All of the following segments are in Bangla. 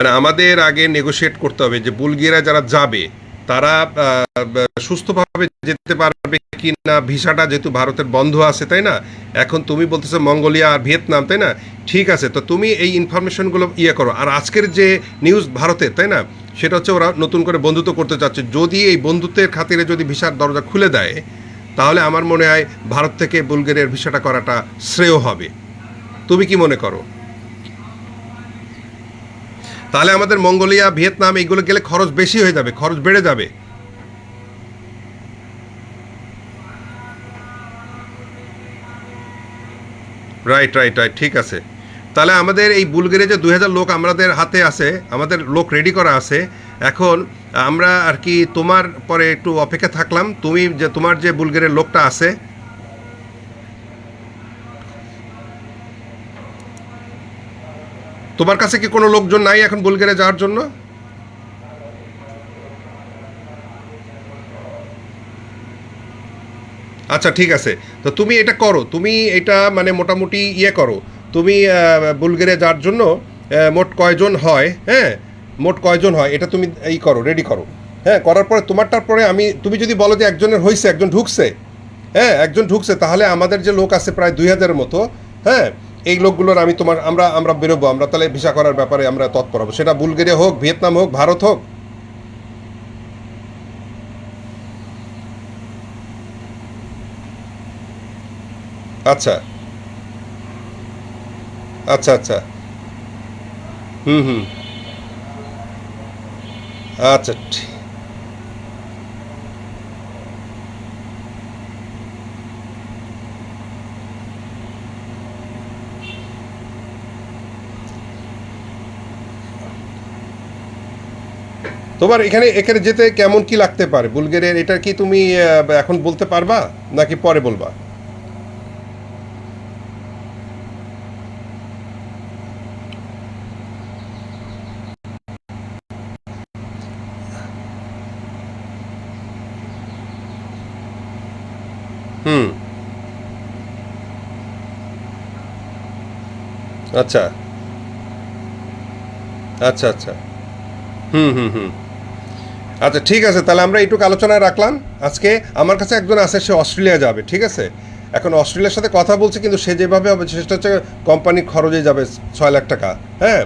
মানে আমাদের আগে নেগোশিয়েট করতে হবে যে বুলগেরিয়া যারা যাবে, তারা সুস্থভাবে যেতে পারবে কি না ভিসাটা যেহেতু ভারতের বন্ধ আছে, তাই না? এখন তুমি বলতেছো মঙ্গোলিয়া আর ভিয়েতনাম, তাই না? ঠিক আছে, তো তুমি এই ইনফরমেশনগুলো ইয়ে করো। আর আজকের যে নিউজ ভারতের, তাই না? সেটা হচ্ছে ওরা নতুন করে বন্ধুত্ব করতে চাচ্ছে। যদি এই বন্ধুত্বের খাতিরে যদি ভিসার দরজা খুলে দেয়, তাহলে আমার মনে হয় ভারত থেকে বুলগেরিয়ার ভিসাটা করাটা শ্রেয় হবে। তুমি কি মনে করো? তাহলে আমাদের মঙ্গোলিয়া, ভিয়েতনাম এইগুলো গেলে খরচ বেশি হয়ে যাবে, খরচ বেড়ে যাবে। রাইট রাইট রাইট ঠিক আছে। তাহলে আমাদের এই বুলগেরে যে দু হাজার লোক আমাদের হাতে আছে, আমাদের লোক রেডি করা আছে, এখন আমরা আর কি তোমার পরে একটু অপেক্ষা থাকলাম। তুমি যে, তোমার যে বুলগেরের লোকটা আছে তোমার কাছে কি কোনো লোকজন নাই এখন বুলগেরে যাওয়ার জন্য? আচ্ছা ঠিক আছে। তো তুমি এটা করো। তুমি এটা মানে মোটামুটি ইয়ে করো। তুমি বুলগেরিয়া যাওয়ার জন্য মোট কয়জন হয়? হ্যাঁ মোট কয়জন হয়? এটা তুমি এই করো রেডি করো। হ্যাঁ করার পরে, তোমারটার পরে আমি, তুমি যদি বলো যে একজনের হয়েছে একজন ঢুকছে হ্যাঁ একজন ঢুকছে, তাহলে আমাদের যে লোক আছে প্রায় দুই হাজারের মতো হ্যাঁ এই লোকগুলোর আমি তোমার, আমরা আমরা বেরোবো, আমরা তাহলে ভিসা করার ব্যাপারে আমরা তৎপর হব। সেটা বুলগেরিয়া হোক, ভিয়েতনাম হোক, ভারত হোক। আচ্ছা। আচ্ছা আচ্ছা। হুম হুম। আচ্ছা তোমার এখানে এখানে যেতে কেমন কি লাগতে পারে? বুলগেরিয়ার এটা কি তুমি এখন বলতে পারবা? নাকি পরে বলবা? হুম। আচ্ছা। আচ্ছা আচ্ছা। হুম হুম হুম। আচ্ছা ঠিক আছে, তাহলে আমরা এইটুকু আলোচনায় রাখলাম। আজকে আমার কাছে একজন আছে, সে অস্ট্রেলিয়া যাবে, ঠিক আছে? এখন অস্ট্রেলিয়ার সাথে কথা বলছে, কিন্তু সে যেভাবে হবে সেটা হচ্ছে কোম্পানির খরচে যাবে ছয় লাখ টাকা হ্যাঁ?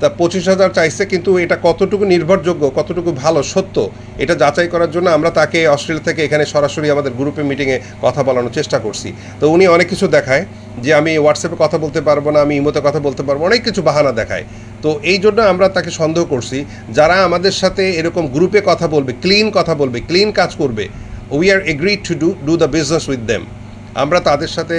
তা পঁচিশ হাজার চাইছে, কিন্তু এটা কতটুকু নির্ভরযোগ্য, কতটুকু ভালো, সত্য, এটা যাচাই করার জন্য আমরা তাকে অস্ট্রেলিয়া থেকে এখানে সরাসরি আমাদের গ্রুপে মিটিংয়ে কথা বলানোর চেষ্টা করছি। তো উনি অনেক কিছু দেখায়, যে আমি হোয়াটসঅ্যাপে কথা বলতে পারব না, আমি ইমোতে কথা বলতে পারব, অনেক কিছু বাহানা দেখায়। তো এই জন্য আমরা তাকে সন্দেহ করছি। যারা আমাদের সাথে এরকম গ্রুপে কথা বলবে ক্লিন কথা বলবে ক্লিন কাজ করবে we are agree to do do the business with them আমরা তাদের সাথে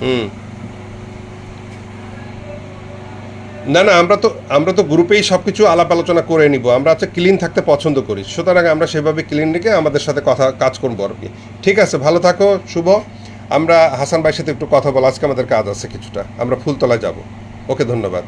হুম। না না, আমরা তো আমরা তো গ্রুপেই সব কিছু আলাপ আলোচনা করে নিব। আমরা আচ্ছা ক্লিন থাকতে পছন্দ করি। সুতরাং আমরা সেভাবে ক্লিন রেখে আমাদের সাথে কথা, কাজ করব আর কি। ঠিক আছে, ভালো থাকো, শুভ। আমরা হাসান ভাইয়ের সাথে একটু কথা বলা, আজকে আমাদের কাজ আছে কিছুটা। আমরা ফুলতলায় যাব। ওকে, ধন্যবাদ।